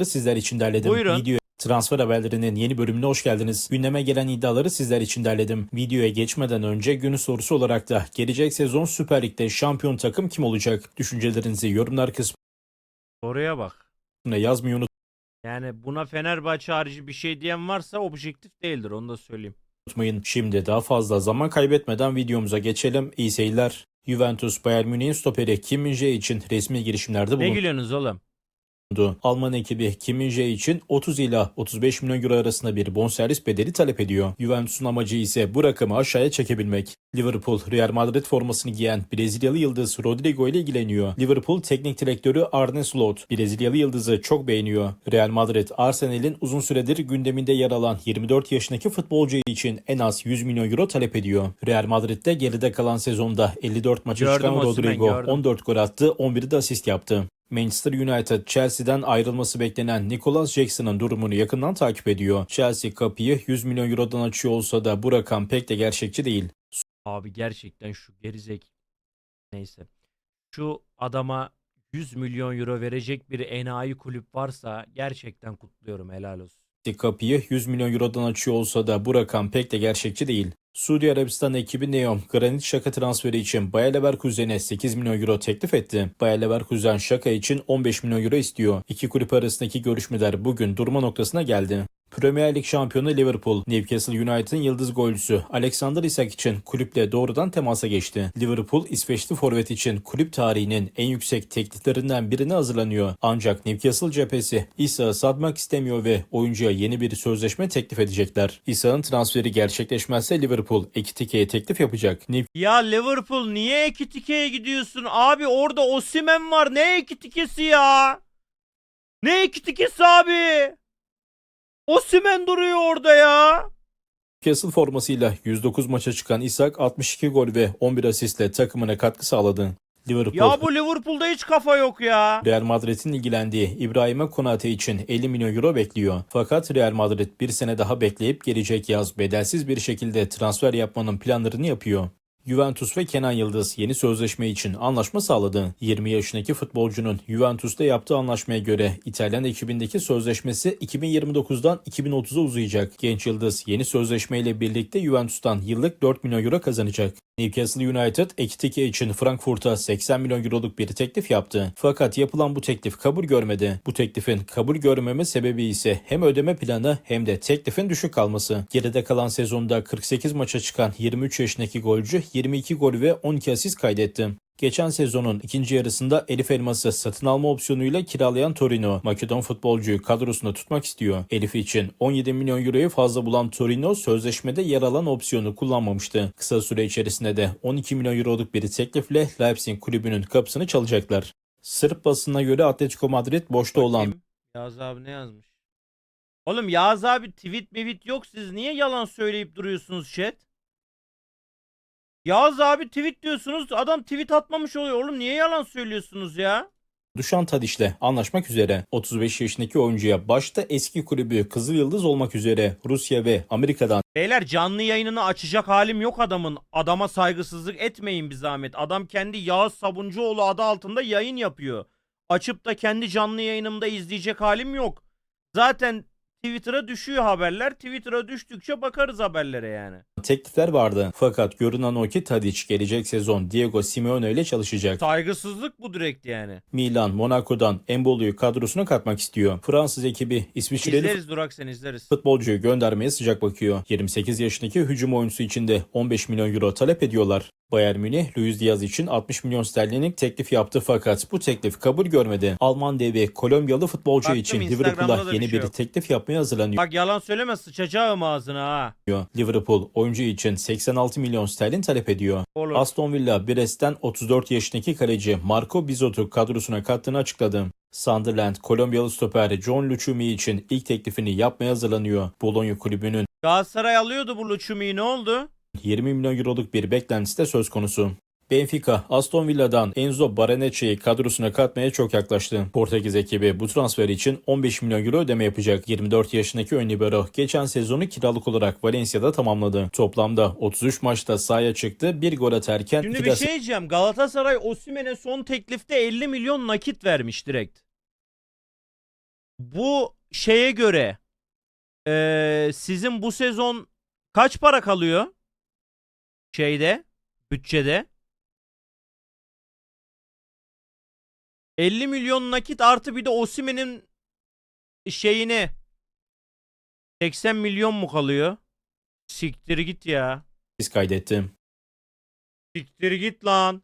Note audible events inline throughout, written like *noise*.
sizler için derledim. Buyurun. Video Transfer haberlerinin yeni bölümüne hoş geldiniz. Gündeme gelen iddiaları sizler için derledim. Videoya geçmeden önce günün sorusu olarak da gelecek sezon Süper Lig'de şampiyon takım kim olacak? Düşüncelerinizi yorumlar Oraya bak. kısmına yazmayı Yani buna Fenerbahçe harici bir şey diyen varsa objektif değildir onu da söyleyeyim. unutmayın. Şimdi daha fazla zaman kaybetmeden videomuza geçelim. İyi seyirler. Juventus Bayern Münih'in stoperi Kim Min-jae için resmi girişimlerde Ne bulundu. gülüyorsunuz oğlum? Alman ekibi Kim Min-jae için 30 ila 35 milyon euro arasında bir bonservis bedeli talep ediyor. Juventus'un amacı ise bu rakamı aşağıya çekebilmek. Liverpool, Real Madrid formasını giyen Brezilyalı yıldız Rodrigo ile ilgileniyor. Liverpool teknik direktörü Arne Slot, Brezilyalı yıldızı çok beğeniyor. Real Madrid, Arsenal'in uzun süredir gündeminde yer alan 24 yaşındaki futbolcu için en az 100 milyon euro talep ediyor. Real Madrid'de geride kalan sezonda 54 maça Gördüm çıkan Rodrigo gördüm. 14 gol attı, 11'de de asist yaptı. Manchester United Chelsea'den ayrılması beklenen Nicholas Jackson'ın durumunu yakından takip ediyor. Chelsea kapıyı 100 milyon eurodan açıyor olsa da bu rakam pek de gerçekçi değil. Abi gerçekten şu gerizek neyse. Şu adama 100 milyon euro verecek bir enayi kulüp varsa gerçekten kutluyorum helal olsun. Kapıyı 100 milyon eurodan açıyor olsa da bu rakam pek de gerçekçi değil. Suudi Arabistan ekibi Neom, Granit Şaka transferi için Bayer Leverkusen'e 8 milyon euro teklif etti. Bayer Leverkusen Şaka için 15 milyon euro istiyor. İki kulüp arasındaki görüşmeler bugün durma noktasına geldi. Premier Lig şampiyonu Liverpool, Newcastle United'ın yıldız golcüsü Alexander Isak için kulüple doğrudan temasa geçti. Liverpool, İsveçli forvet için kulüp tarihinin en yüksek tekliflerinden birine hazırlanıyor. Ancak Newcastle cephesi Isak'ı satmak istemiyor ve oyuncuya yeni bir sözleşme teklif edecekler. Isak'ın transferi gerçekleşmezse Liverpool Ekitike'ye teklif yapacak. Ya Liverpool niye Ekitike'ye gidiyorsun? Abi orada Osimhen var. Ne Ekitikesi ya? Ne Ekitikesi abi? Osimhen duruyor orada ya. Newcastle formasıyla 109 maça çıkan Isak 62 gol ve 11 asistle takımına katkı sağladı. Liverpool Ya bu Liverpool'da hiç kafa yok ya. Real Madrid'in ilgilendiği İbrahim Konate için 50 milyon euro bekliyor. Fakat Real Madrid bir sene daha bekleyip gelecek yaz bedelsiz bir şekilde transfer yapmanın planlarını yapıyor. Juventus ve Kenan Yıldız yeni sözleşme için anlaşma sağladı. 20 yaşındaki futbolcunun Juventus'ta yaptığı anlaşmaya göre İtalyan ekibindeki sözleşmesi 2029'dan 2030'a uzayacak. Genç Yıldız yeni sözleşmeyle birlikte Juventus'tan yıllık 4 milyon euro kazanacak. Newcastle United Ekitike için Frankfurt'a 80 milyon euroluk bir teklif yaptı. Fakat yapılan bu teklif kabul görmedi. Bu teklifin kabul görmeme sebebi ise hem ödeme planı hem de teklifin düşük kalması. Geride kalan sezonda 48 maça çıkan 23 yaşındaki golcü 22 gol ve 12 asist kaydetti. Geçen sezonun ikinci yarısında Elif Elmas'ı satın alma opsiyonuyla kiralayan Torino, Makedon futbolcuyu kadrosunda tutmak istiyor. Elif için 17 milyon euroyu fazla bulan Torino sözleşmede yer alan opsiyonu kullanmamıştı. Kısa süre içerisinde de 12 milyon euroluk bir teklifle Leipzig kulübünün kapısını çalacaklar. Sırp basınına göre Atletico Madrid boşta olan. Yağız abi ne yazmış? Oğlum Yağız abi tweet mivit yok siz niye yalan söyleyip duruyorsunuz chat? Yağız abi tweet diyorsunuz adam tweet atmamış oluyor oğlum niye yalan söylüyorsunuz ya? Dušan Tadić'le anlaşmak üzere. 35 yaşındaki oyuncuya başta eski kulübü Kızıl Yıldız olmak üzere Rusya ve Amerika'dan Beyler canlı yayınını açacak halim yok adamın. Adama saygısızlık etmeyin bir zahmet. Adam kendi Yağız Sabuncuoğlu adı altında yayın yapıyor. Açıp da kendi canlı yayınımda izleyecek halim yok. Zaten Twitter'a düşüyor haberler. Twitter'a düştükçe bakarız haberlere yani. teklifler vardı. Fakat görünen o ki Tadić gelecek sezon Diego Simeone ile çalışacak. Saygısızlık bu direkt yani. Milan, Monaco'dan Embolu'yu kadrosuna katmak istiyor. Fransız ekibi İsviçreli İzleriz Durak sen izleriz. futbolcuyu göndermeye sıcak bakıyor. 28 yaşındaki hücum oyuncusu için de 15 milyon euro talep ediyorlar. Bayern Münih, Luis Diaz için 60 milyon sterlinlik teklif yaptı fakat bu teklif kabul görmedi. Alman devi Kolombiyalı futbolcu Baktım, için Liverpool'a da bir yeni şey bir teklif yapmaya hazırlanıyor. Bak yalan söyleme sıçacağım ağzına ha. Liverpool oyuncu için 86 milyon sterlin talep ediyor. Olur. Aston Villa Brest'ten 34 yaşındaki kaleci Marco Bizot'u kadrosuna kattığını açıkladı. Sunderland, Kolombiyalı stoper John Lucumi için ilk teklifini yapmaya hazırlanıyor. Bologna kulübünün Galatasaray alıyordu bu Luçumi'yi ne oldu? 20 milyon euroluk bir beklentisi de söz konusu. Benfica, Aston Villa'dan Enzo Baranecci'yi kadrosuna katmaya çok yaklaştı. Portekiz ekibi bu transfer için 15 milyon euro ödeme yapacak. 24 yaşındaki ön libero geçen sezonu kiralık olarak Valencia'da tamamladı. Toplamda 33 maçta sahaya çıktı, bir gol atarken Şimdi bir şey diyeceğim. Galatasaray Osimhen'e son teklifte 50 milyon nakit vermiş direkt. bu şeye göre eee, sizin bu sezon kaç para kalıyor? Şeyde, bütçede. 50 milyon nakit artı bir de Osimhen'in şeyini 80 milyon mu kalıyor? Siktir git ya. kaydetti. Siktir git lan.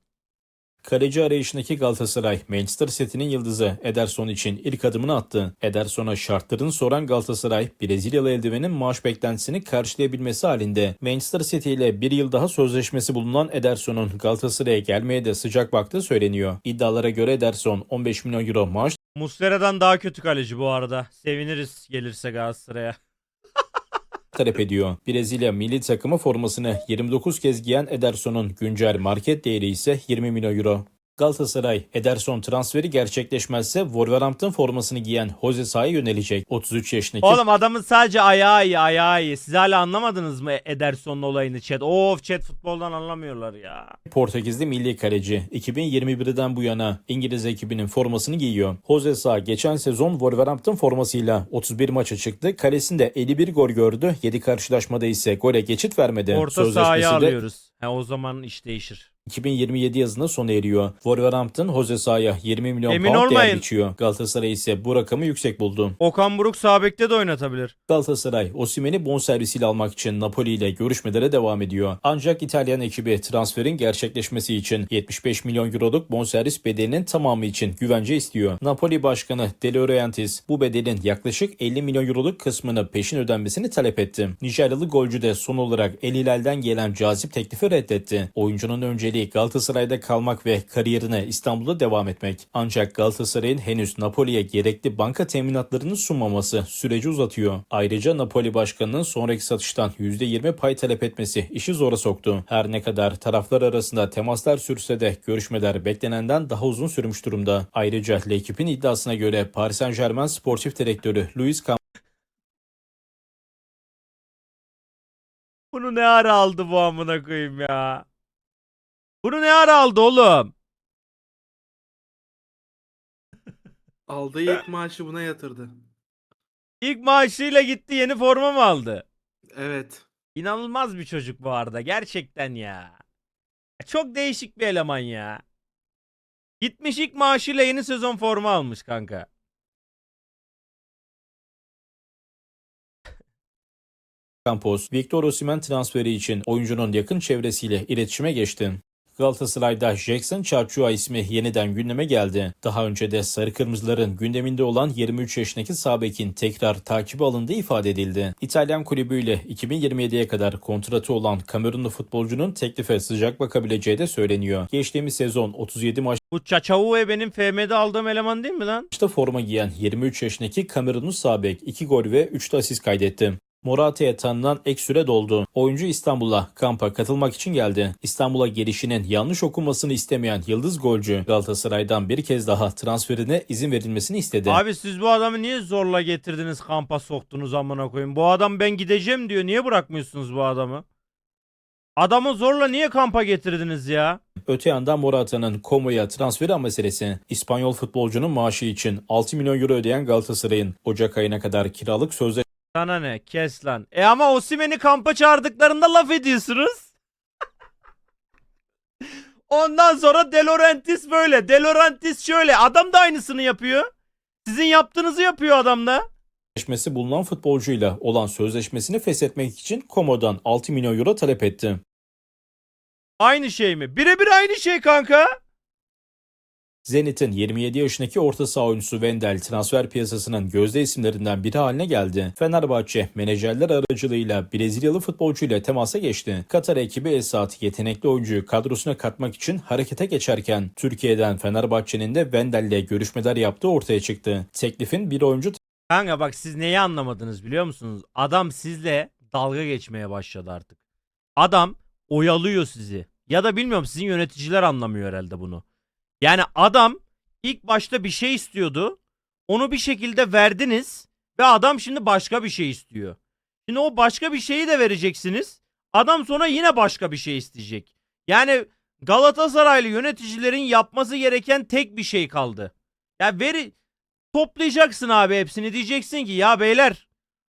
Kaleci arayışındaki Galatasaray, Manchester City'nin yıldızı Ederson için ilk adımını attı. Ederson'a şartlarını soran Galatasaray, Brezilyalı eldivenin maaş beklentisini karşılayabilmesi halinde Manchester City ile bir yıl daha sözleşmesi bulunan Ederson'un Galatasaray'a gelmeye de sıcak baktığı söyleniyor. İddialara göre Ederson 15 milyon euro maaş Muslera'dan daha kötü kaleci bu arada. Seviniriz gelirse Galatasaray'a. Talep ediyor. Brezilya milli takımı formasını 29 kez giyen Ederson'un güncel market değeri ise 20 milyon euro. Galatasaray, Ederson transferi gerçekleşmezse Wolverhampton formasını giyen Jose Sa'ya yönelecek. 33 yaşındaki Oğlum adamın sadece ayağı iyi ayağı iyi. Siz hala anlamadınız mı Ederson'un olayını chat? Of chat futboldan anlamıyorlar ya. Portekizli milli kaleci 2021'den bu yana İngiliz ekibinin formasını giyiyor. Jose Sa geçen sezon Wolverhampton formasıyla 31 maça çıktı. Kalesinde 51 gol gördü. 7 karşılaşmada ise gole geçit vermedi. Orta sahaya de alıyoruz. He, o zaman iş değişir. 2027 yazında sona eriyor. Wolverhampton Jose Sa'ya 20 milyon Emin pound değer olmayın. biçiyor. Galatasaray ise bu rakamı yüksek buldu. Okan Buruk sağ bekte de oynatabilir. Galatasaray Osimhen'i bonservisiyle almak için Napoli ile görüşmelere devam ediyor. Ancak İtalyan ekibi transferin gerçekleşmesi için 75 milyon euroluk bonservis bedelinin tamamı için güvence istiyor. Napoli Başkanı De Laurentiis bu bedelin yaklaşık 50 milyon euroluk kısmını peşin ödenmesini talep etti. Nijeryalı golcü de son olarak El Hilal'den gelen cazip teklifi reddetti. Oyuncunun önceliği Galatasaray'da kalmak ve kariyerine İstanbul'da devam etmek. Ancak Galatasaray'ın henüz Napoli'ye gerekli banka teminatlarını sunmaması süreci uzatıyor. Ayrıca Napoli başkanının sonraki satıştan %20 pay talep etmesi işi zora soktu. Her ne kadar taraflar arasında temaslar sürse de görüşmeler beklenenden daha uzun sürmüş durumda. Ayrıca L'Equipe'in iddiasına göre Paris Saint Germain sportif direktörü Luis Bunu ne ara aldı bu amına koyayım ya? Bunu ne ara aldı oğlum? *laughs* Aldığı ilk maaşı buna yatırdı. İlk maaşıyla gitti yeni forma mı aldı? Evet. İnanılmaz bir çocuk bu arada gerçekten ya. Çok değişik bir eleman ya. Gitmiş ilk maaşıyla yeni sezon forma almış kanka. Campos, Victor Osimhen transferi için oyuncunun yakın çevresiyle iletişime geçti. Galatasaray'da Jackson Çarçua ismi yeniden gündeme geldi. Daha önce de Sarı Kırmızıların gündeminde olan 23 yaşındaki Sabek'in tekrar takibi alındığı ifade edildi. İtalyan kulübüyle 2027'ye kadar kontratı olan Kamerunlu futbolcunun teklife sıcak bakabileceği de söyleniyor. Geçtiğimiz sezon 37 Bu Çaçavuve benim FM'de aldığım eleman değil mi lan? maçta forma giyen 23 yaşındaki Kamerunlu Sabek 2 gol ve 3 de asist kaydetti. Morata'ya tanınan ek süre doldu. Oyuncu İstanbul'a kampa katılmak için geldi. İstanbul'a gelişinin yanlış okunmasını istemeyen yıldız golcü Galatasaray'dan bir kez daha transferine izin verilmesini istedi. Abi siz bu adamı niye zorla getirdiniz kampa soktunuz amına koyayım? Bu adam ben gideceğim diyor. Niye bırakmıyorsunuz bu adamı? Adamı zorla niye kampa getirdiniz ya? Öte yandan Morata'nın Como'ya transferi meselesi. İspanyol futbolcunun maaşı için 6 milyon euro ödeyen Galatasaray'ın Ocak ayına kadar kiralık sözleşmesi Sana ne? Kes lan. E ama Osimhen'i kampa çağırdıklarında laf ediyorsunuz. *laughs* Ondan sonra De Laurentiis böyle. De Laurentiis şöyle. Adam da aynısını yapıyor. Sizin yaptığınızı yapıyor adam da. sözleşmesi bulunan futbolcuyla olan sözleşmesini feshetmek için Como'dan 6 milyon euro talep etti. Aynı şey mi? Birebir aynı şey kanka. Zenit'in 27 yaşındaki orta saha oyuncusu Wendel transfer piyasasının gözde isimlerinden biri haline geldi. Fenerbahçe menajerler aracılığıyla Brezilyalı futbolcuyla temasa geçti. Katar ekibi Esat yetenekli oyuncuyu kadrosuna katmak için harekete geçerken Türkiye'den Fenerbahçe'nin de Wendel'le görüşmeler yaptığı ortaya çıktı. Teklifin bir oyuncu Kanka bak siz neyi anlamadınız biliyor musunuz? Adam sizle dalga geçmeye başladı artık. Adam oyalıyor sizi. Ya da bilmiyorum sizin yöneticiler anlamıyor herhalde bunu. Yani adam ilk başta bir şey istiyordu. Onu bir şekilde verdiniz ve adam şimdi başka bir şey istiyor. Şimdi o başka bir şeyi de vereceksiniz. Adam sonra yine başka bir şey isteyecek. Yani Galatasaraylı yöneticilerin yapması gereken tek bir şey kaldı. Ya veri Toplayacaksın abi hepsini diyeceksin ki ya beyler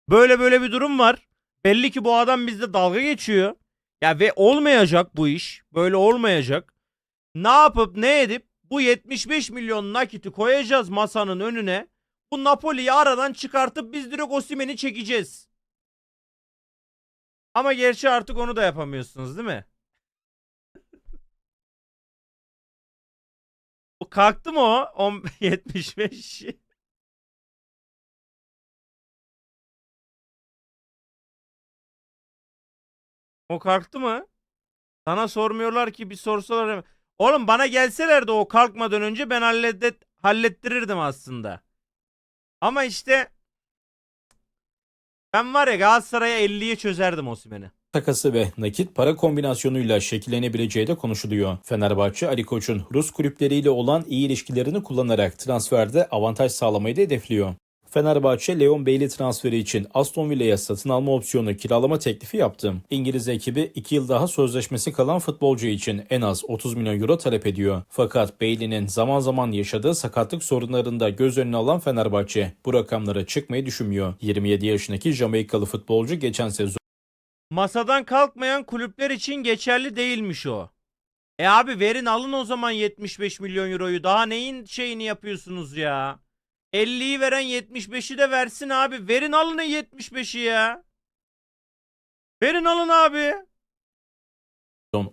böyle böyle bir durum var. Belli ki bu adam bizde dalga geçiyor. Ya ve olmayacak bu iş. Böyle olmayacak. Ne yapıp ne edip bu 75 milyon nakiti koyacağız masanın önüne. Bu Napoli'yi aradan çıkartıp biz direkt Osimhen'i çekeceğiz. Ama gerçi artık onu da yapamıyorsunuz değil mi? O kalktı mı o? 10 75. *laughs* O kalktı mı? Sana sormuyorlar ki bir sorsalar. hemen- Oğlum bana gelselerdi o kalkmadan önce ben halledet hallettirirdim aslında. Ama işte ben var ya Galatasaray'a 50'ye çözerdim Osimhen'i. takası ve nakit para kombinasyonuyla şekillenebileceği de konuşuluyor. Fenerbahçe Ali Koç'un Rus kulüpleriyle olan iyi ilişkilerini kullanarak transferde avantaj sağlamayı da hedefliyor. Fenerbahçe Leon Bailey transferi için Aston Villa'ya satın alma opsiyonu kiralama teklifi yaptı. İngiliz ekibi 2 yıl daha sözleşmesi kalan futbolcu için en az 30 milyon euro talep ediyor. Fakat Bailey'nin zaman zaman yaşadığı sakatlık sorunlarını da göz önüne alan Fenerbahçe bu rakamlara çıkmayı düşünmüyor. 27 yaşındaki Jamaikalı futbolcu geçen sezon Masadan kalkmayan kulüpler için geçerli değilmiş o. E abi verin alın o zaman 75 milyon euroyu. Daha neyin şeyini yapıyorsunuz ya? 50'yi veren 75'i de versin abi. Verin alın 75'i ya. Verin alın abi.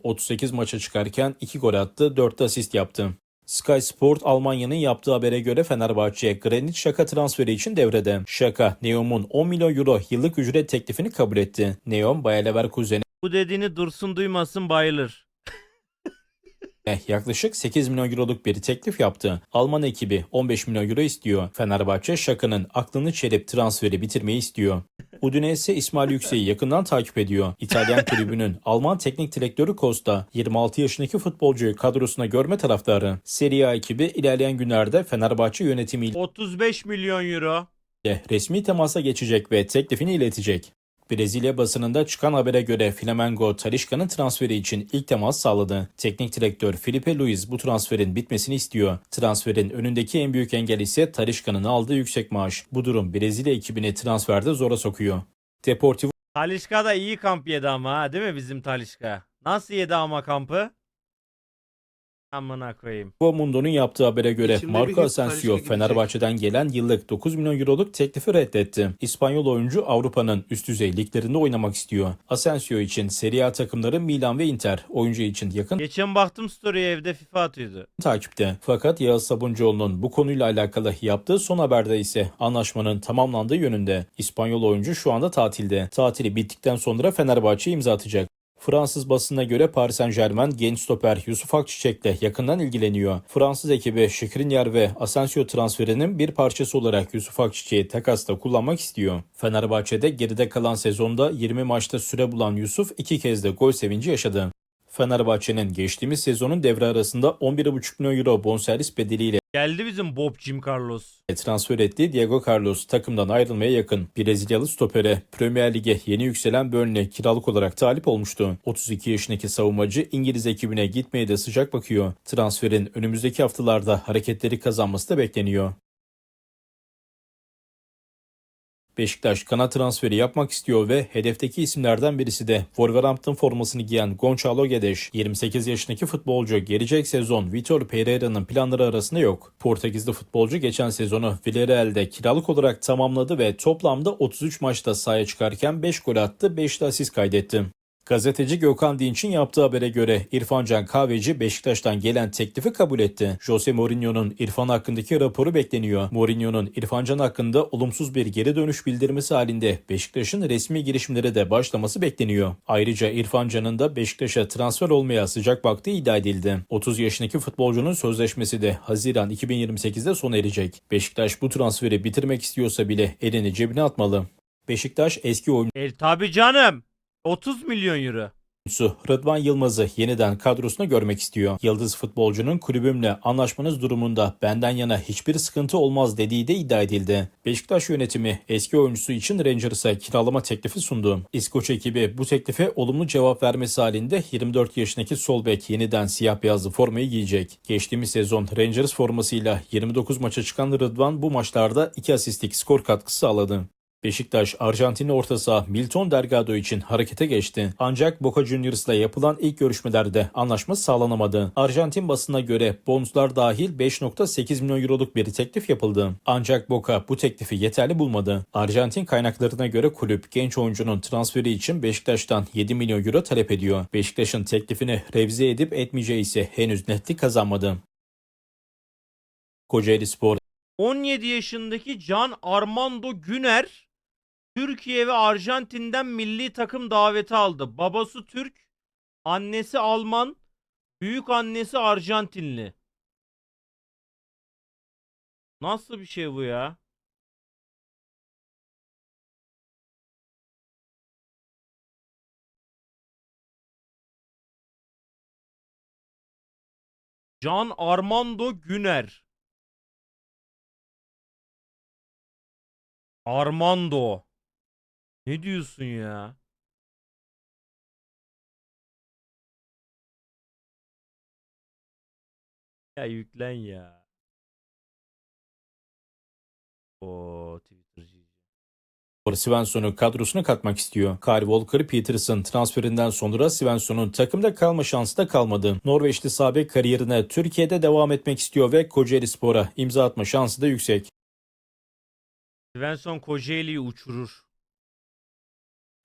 38 maça çıkarken 2 gol attı, 4 de asist yaptı. Sky Sport Almanya'nın yaptığı habere göre Fenerbahçe Granit Xhaka transferi için devrede. Xhaka, Neom'un 10 milyon euro yıllık ücret teklifini kabul etti. Neom, Bayer Leverkusen'e Bu dediğini dursun duymasın bayılır. Yaklaşık 8 milyon euroluk bir teklif yaptı. Alman ekibi 15 milyon euro istiyor. Fenerbahçe Xhaka'nın aklını çelip transferi bitirmeyi istiyor. Udinese İsmail Yüksek'i yakından takip ediyor. İtalyan *laughs* kulübünün Alman teknik direktörü Costa 26 yaşındaki futbolcuyu kadrosuna görme taraftarı. Serie A ekibi ilerleyen günlerde Fenerbahçe yönetimiyle 35 milyon euro. resmi temasa geçecek ve teklifini iletecek. Brezilya basınında çıkan habere göre Flamengo Talisca'nın transferi için ilk temas sağladı. Teknik direktör Felipe Luis bu transferin bitmesini istiyor. Transferin önündeki en büyük engel ise Talisca'nın aldığı yüksek maaş. Bu durum Brezilya ekibini transferde zora sokuyor. Deportivo Talişka da iyi kamp yedi ama değil mi bizim Talişka? Nasıl yedi ama kampı? Amına koyayım. Mundo'nun yaptığı habere göre İçimde bir Marco his Asensio. Fenerbahçe'den gelen yıllık 9 milyon euroluk teklifi reddetti. İspanyol oyuncu Avrupa'nın üst düzey liglerinde oynamak istiyor. Asensio için Serie A takımları Milan ve Inter oyuncu için yakın Geçen baktım story'e evde FIFA atıyordu. takipte. Fakat Yağız Sabuncuoğlu'nun bu konuyla alakalı yaptığı son haberde ise anlaşmanın tamamlandığı yönünde. İspanyol oyuncu şu anda tatilde. Tatili bittikten sonra Fenerbahçe imza atacak. Fransız basınına göre Paris Saint Germain genç stoper Yusuf Akçiçek'le yakından ilgileniyor. Fransız ekibi Skriniar ve Asensio transferinin bir parçası olarak Yusuf Akçiçek'i takasta kullanmak istiyor. Fenerbahçe'de geride kalan sezonda 20 maçta süre bulan Yusuf iki kez de gol sevinci yaşadı. Fenerbahçe'nin geçtiğimiz sezonun devre arasında 11,5 milyon euro bonservis bedeliyle Geldi bizim Bob Jim Carlos. transfer ettiği Diego Carlos takımdan ayrılmaya yakın. Brezilyalı stopere Premier Lig'e yeni yükselen Burnley kiralık olarak talip olmuştu. 32 yaşındaki savunmacı İngiliz ekibine gitmeye de sıcak bakıyor. Transferin önümüzdeki haftalarda hareketleri kazanması da bekleniyor. Beşiktaş kanat transferi yapmak istiyor ve hedefteki isimlerden birisi de Wolverhampton formasını giyen Gonçalo Guedes. 28 yaşındaki futbolcu gelecek sezon Vitor Pereira'nın planları arasında yok. Portekizli futbolcu geçen sezonu Villarreal'de kiralık olarak tamamladı ve toplamda 33 maçta sahaya çıkarken 5 gol attı, 5 de asist kaydetti. Gazeteci Gökhan Dinç'in yaptığı habere göre İrfan Can Kahveci Beşiktaş'tan gelen teklifi kabul etti. Jose Mourinho'nun İrfan hakkındaki raporu bekleniyor. Mourinho'nun İrfan Can hakkında olumsuz bir geri dönüş bildirmesi halinde Beşiktaş'ın resmi girişimlere de başlaması bekleniyor. Ayrıca İrfan Can'ın da Beşiktaş'a transfer olmaya sıcak baktığı iddia edildi. 30 yaşındaki futbolcunun sözleşmesi de Haziran 2028'de sona erecek. Beşiktaş bu transferi bitirmek istiyorsa bile elini cebine atmalı. Beşiktaş eski oyuncu El tabi canım. 30 milyon euro. Rıdvan Yılmaz'ı yeniden kadrosuna görmek istiyor. Yıldız futbolcunun kulübümle anlaşmanız durumunda benden yana hiçbir sıkıntı olmaz dediği de iddia edildi. Beşiktaş yönetimi eski oyuncusu için Rangers'a kiralama teklifi sundu. İskoç ekibi bu teklife olumlu cevap vermesi halinde 24 yaşındaki sol bek yeniden siyah beyazlı formayı giyecek. Geçtiğimiz sezon Rangers formasıyla 29 maça çıkan Rıdvan bu maçlarda 2 asistlik skor katkısı sağladı. Beşiktaş, Arjantinli orta saha Milton Delgado için harekete geçti. Ancak Boca Juniors'la yapılan ilk görüşmelerde anlaşma sağlanamadı. Arjantin basına göre bonuslar dahil 5.8 milyon euroluk bir teklif yapıldı. Ancak Boca bu teklifi yeterli bulmadı. Arjantin kaynaklarına göre kulüp genç oyuncunun transferi için Beşiktaş'tan 7 milyon euro talep ediyor. Beşiktaş'ın teklifini revize edip etmeyeceği ise henüz netlik kazanmadı. Kocaeli Spor 17 yaşındaki Can Armando Güner Türkiye ve Arjantin'den milli takım daveti aldı. Babası Türk, annesi Alman, büyük annesi Arjantinli. Nasıl bir şey bu ya? Can Armando Güner. Armando. Ne diyorsun ya? Ya yüklen ya. O Twitter'cı. Svensson'u kadrosuna katmak istiyor. Kyle Walker Peterson transferinden sonra Svensson'un takımda kalma şansı da kalmadı. Norveçli sabek kariyerine Türkiye'de devam etmek istiyor ve Kocaeli Spor'a imza atma şansı da yüksek. Svensson Kocaeli'yi uçurur.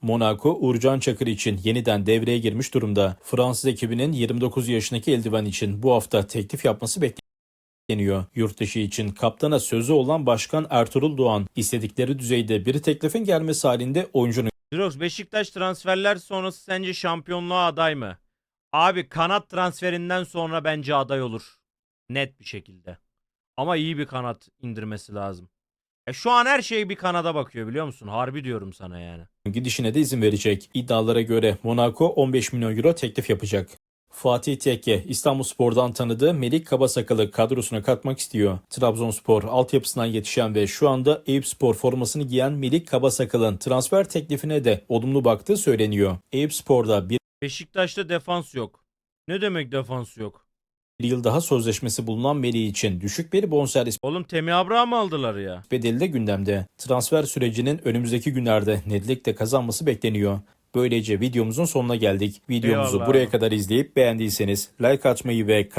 Monaco, Uğurcan Çakır için yeniden devreye girmiş durumda. Fransız ekibinin 29 yaşındaki eldiven için bu hafta teklif yapması bekleniyor. Yurt dışı için kaptana sözü olan Başkan Ertuğrul Doğan, istedikleri düzeyde bir teklifin gelmesi halinde oyuncunun Drox Beşiktaş transferler sonrası sence şampiyonluğa aday mı? Abi kanat transferinden sonra bence aday olur. Net bir şekilde. Ama iyi bir kanat indirmesi lazım. E şu an her şey bir kanada bakıyor biliyor musun? Harbi diyorum sana yani. gidişine de izin verecek. İddialara göre Monaco 15 milyon euro teklif yapacak. Fatih Tekke İstanbulspor'dan tanıdığı Melik Kabasakalı kadrosuna katmak istiyor. Trabzonspor altyapısından yetişen ve şu anda Eyüpspor formasını giyen Melik Kabasakal'ın transfer teklifine de olumlu baktığı söyleniyor. Eyüpspor'da bir Beşiktaş'ta defans yok. Ne demek defans yok? Yıl daha sözleşmesi bulunan Melih için düşük bir bonservis Oğlum Temi Abraham aldılar ya. bedeli de gündemde. Transfer sürecinin önümüzdeki günlerde netlikle kazanması bekleniyor. Böylece videomuzun sonuna geldik. Videomuzu Eyvallah. buraya kadar izleyip beğendiyseniz like atmayı ve